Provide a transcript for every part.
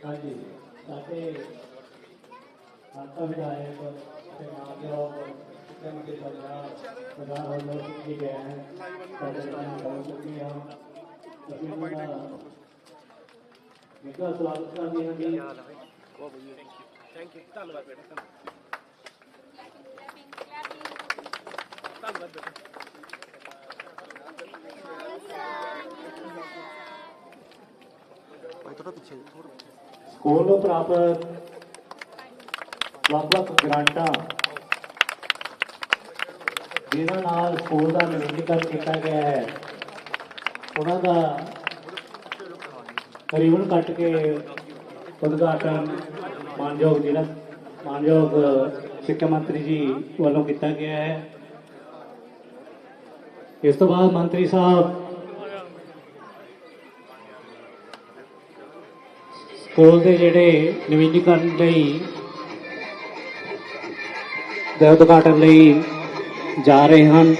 ਹਾਂਜੀ ਸਾਡੇ ਸਾਡਾ ਵਿਧਾਇਕ ਤੇ ਮਾਨਯੋਗ ਸਿੱਖਿਆ ਮੰਤਰੀ ਪੰਜਾਬ ਸਰਦਾਰ ਹਰਮੋਹਨ ਸਿੰਘ ਜੀ ਗਏ ਹਨ ਸਾਡੇ ਨਾਲ ਗੱਲ ਚੁੱਕੀ ਹਾਂ। ਅਸੀਂ ਉਹਨਾਂ ਦਾ ਨਿੱਘਾ ਸਵਾਗਤ ਕਰਦੇ ਹਾਂ ਜੀ। ਥੈਂਕ ਯੂ ਧੰਨਵਾਦ ਬੇਟਾ ਧੰਨਵਾਦ। ਬੇਟਾ। ਥੋੜਾ ਪਿੱਛੇ ਥੋੜਾ ਸਕੂਲ ਨੂੰ ਪ੍ਰਾਪਤ ਵੱਖ-ਵੱਖ ਗ੍ਰਾਂਟਾਂ ਜਿਨ੍ਹਾਂ ਨਾਲ ਸਕੂਲ ਦਾ ਨਵੀਨੀਕਰਨ ਕੀਤਾ ਗਿਆ ਹੈ। ਉਹਨਾਂ ਦਾ ਕਰੀਬਨ ਕੱਟ ਕੇ ਉਦਘਾਟਨ ਮਾਨਯੋਗ ਜ਼ਿਲ੍ਹਾ, ਮਾਨਯੋਗ ਸਿੱਖਿਆ ਮੰਤਰੀ ਜੀ ਵੱਲੋਂ ਕੀਤਾ ਗਿਆ ਹੈ। ਇਸ ਤੋਂ ਬਾਅਦ ਮੰਤਰੀ ਸਾਹਿਬ ਸਕੂਲ ਦੇ ਜਿਹੜੇ ਨਵੀਨੀਕਰਨ ਲਈ ਦੇ ਉਦਘਾਟਨ ਲਈ ਜਾ ਰਹੇ ਹਨ।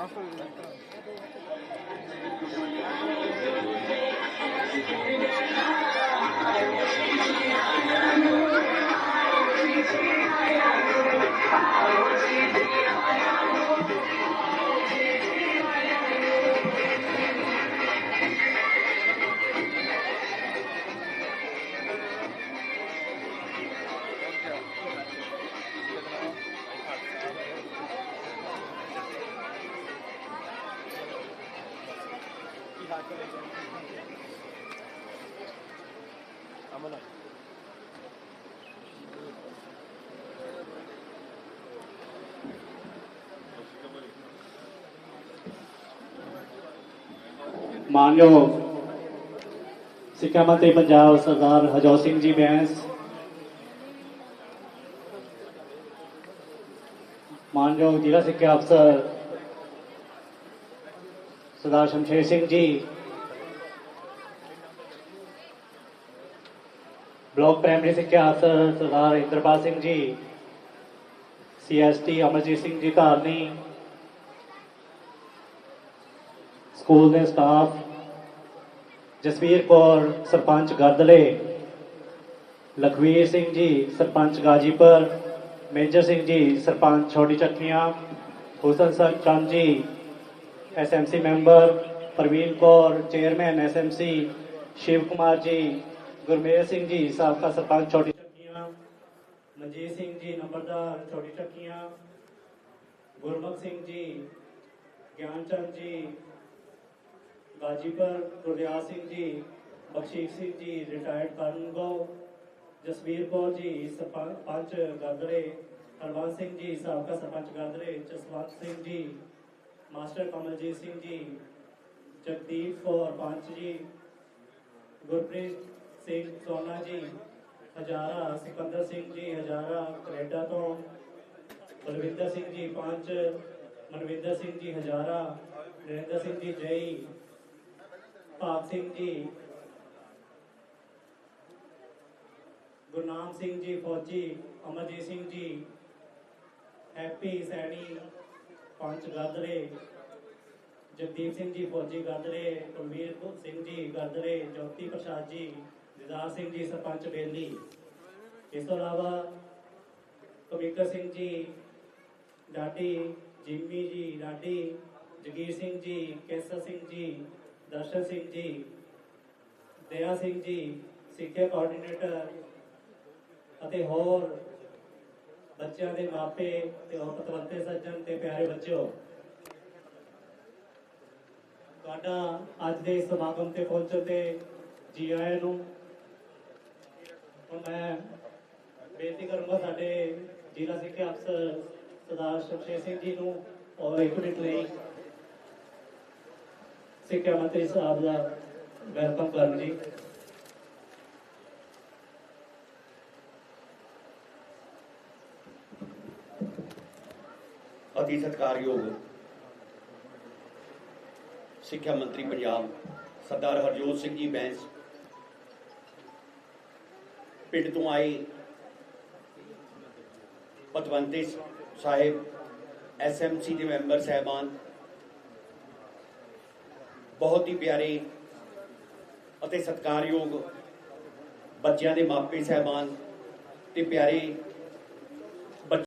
Aku. ਮਾਨਯੋਗ ਸਿੱਖਿਆ ਮੰਤਰੀ ਪੰਜਾਬ ਸਰਦਾਰ ਹਜੋਤ ਸਿੰਘ ਜੀ ਬੈਂਸ ਮਾਨਯੋਗ ਜ਼ਿਲ੍ਹਾ ਸਿੱਖਿਆ ਅਫਸਰ ਸਰਦਾਰ ਸ਼ਮਸ਼ੇਰ ਸਿੰਘ ਜੀ ਬਲਾਕ ਪ੍ਰਾਇਮਰੀ ਸਿੱਖਿਆ ਅਫਸਰ ਸਰਦਾਰ ਇੰਦਰਪਾਲ ਸਿੰਘ ਜੀ ਸੀਐਸਟੀ ਅਮਰਜੀਤ ਸਿੰਘ ਜੀ ਧਾਰਨੀ ਸਕੂਲ ਦੇ ਸਟਾਫ ਜਸਵੀਰ ਕੌਰ ਸਰਪੰਚ ਗਰਦਲੇ ਲਖਵੀਰ ਸਿੰਘ ਜੀ ਸਰਪੰਚ ਗਾਜੀਪੁਰ ਮੇਜਰ ਸਿੰਘ ਜੀ ਸਰਪੰਚ ਛੋਟੀ ਚੱਕੀਆਂ Husan sir Chand ji SMC member Parveen Kaur chairman SMC Shiv Kumar ji Gurmel Singh ਜੀ, ਸਾਬਕਾ ਸਰਪੰਚ ਛੋਟੀ ਚੱਕੀਆਂ ਮਨਜੀਤ ਸਿੰਘ ਜੀ, ਨੰਬਰਦਾਰ ਛੋਟੀ ਟੱਕੀਆਂ ਗੁਰਮੁਖ ਸਿੰਘ ਜੀ, ਗਿਆਨਚੰਦ ਜੀ ਗਾਜੀਪੁਰ ਗੁਰਦਿਆਲ ਸਿੰਘ ਜੀ, ਬਖਸ਼ੀਸ਼ ਸਿੰਘ ਜੀ ਰਿਟਾਇਰਡ ਕਰਨਗੋ ਜਸਵੀਰ ਕੌਰ ਜੀ, ਸਰਪੰਚ ਗਾਦਰੇ ਹਰਵੰਸ ਸਿੰਘ ਜੀ, ਸਾਬਕਾ ਸਰਪੰਚ ਗਾਦਰੇ ਜਸਵੰਤ ਸਿੰਘ ਜੀ, ਮਾਸਟਰ ਕਮਲਜੀਤ ਸਿੰਘ ਜੀ, ਜਗਦੀਪ ਕੌਰ ਪੰਚ ਜੀ, ਗੁਰਪ੍ਰੀਤ ਸਿੰਘ ਸੋਨਾ ਜੀ, ਹਜ਼ਾਰਾ, ਸਿਕੰਦਰ ਸਿੰਘ ਜੀ, ਹਜ਼ਾਰਾ, ਕੈਨੇਡਾ ਤੋਂ, ਬਲਵਿੰਦਰ ਸਿੰਘ ਜੀ ਪੰਜ, ਮਨਵਿੰਦਰ ਸਿੰਘ ਜੀ ਹਜ਼ਾਰਾ, ਨਰਿੰਦਰ ਸਿੰਘ ਜੀ ਜਈ ਭਾਗ ਸਿੰਘ ਜੀ, ਗੁਰਨਾਮ ਸਿੰਘ ਜੀ ਫੌਜੀ, ਅਮਰਜੀਤ ਸਿੰਘ ਜੀ ਹੈਪੀ ਸੈਣੀ, ਪੰਜ ਗਾਦਰੇ ਜਗਦੀਪ ਸਿੰਘ ਜੀ ਫੌਜੀ ਗਾਦਰੇ ਕੁਲਵੀਰ ਸਿੰਘ ਜੀ ਗਾਦਰੇ ਜੋਤੀ ਪ੍ਰਸਾਦ ਜੀ ਦਿਦਾਰ ਸਿੰਘ ਜੀ, ਸਰਪੰਚ ਬੇਲੀ ਇਸ ਤੋਂ ਇਲਾਵਾ ਕਵਿਕਰ ਸਿੰਘ ਜੀ ਡਾਡੀ ਜਿੰਮੀ ਜੀ ਡਾਡੀ ਜਗੀਰ ਸਿੰਘ ਜੀ, ਕੇਸਰ ਸਿੰਘ ਜੀ, ਦਰਸ਼ਨ ਸਿੰਘ ਜੀ, ਦਇਆ ਸਿੰਘ ਜੀ, ਸਿੱਖਿਆ ਕੋਆਰਡੀਨੇਟਰ ਅਤੇ ਹੋਰ ਬੱਚਿਆਂ ਦੇ ਮਾਪੇ ਤੇ ਹੋਰ ਪਤਵੰਤੇ ਸੱਜਣ ਤੇ ਪਿਆਰੇ ਬੱਚਿਓ, ਤੁਹਾਡਾ ਅੱਜ ਦੇ ਸਮਾਗਮ ਤੇ ਪਹੁੰਚਣ ਤੇ ਜੀ ਆਇਆਂ ਨੂੰ ਮੈਂ ਬੇਨਤੀ ਕਰੂੰਗਾ ਸਾਡੇ ਜ਼ਿਲ੍ਹਾ ਸਿੱਖਿਆ ਅਫਸਰ ਸਰਦਾਰ ਸ਼ਮਸ਼ੇਰ ਸਿੰਘ ਜੀ ਨੂੰ ਔਰ ਇੱਕ ਮਿੰਟ ਲਈ ਸਿੱਖਿਆ ਮੰਤਰੀ ਸਾਹਿਬ ਦਾ ਵੈਲਕਮ ਕਰਨ ਜੀ। ਅਤੀ ਸਤਿਕਾਰਯੋਗ ਸਿੱਖਿਆ ਮੰਤਰੀ ਪੰਜਾਬ ਸਰਦਾਰ ਹਰਜੋਤ ਸਿੰਘ ਜੀ ਬੈਂਸ ਪਿੰਡ ਤੋਂ ਆਏ ਪਤਵੰਤੇ ਸਾਹਿਬ ਐਸਐਮਸੀ ਦੇ ਮੈਂਬਰ ਸਹਿਬਾਨ, ਬਹੁਤ ਹੀ ਪਿਆਰੇ ਅਤੇ ਸਤਿਕਾਰਯੋਗ ਬੱਚਿਆਂ ਦੇ ਮਾਪੇ ਸਹਿਬਾਨ ਤੇ ਪਿਆਰੇ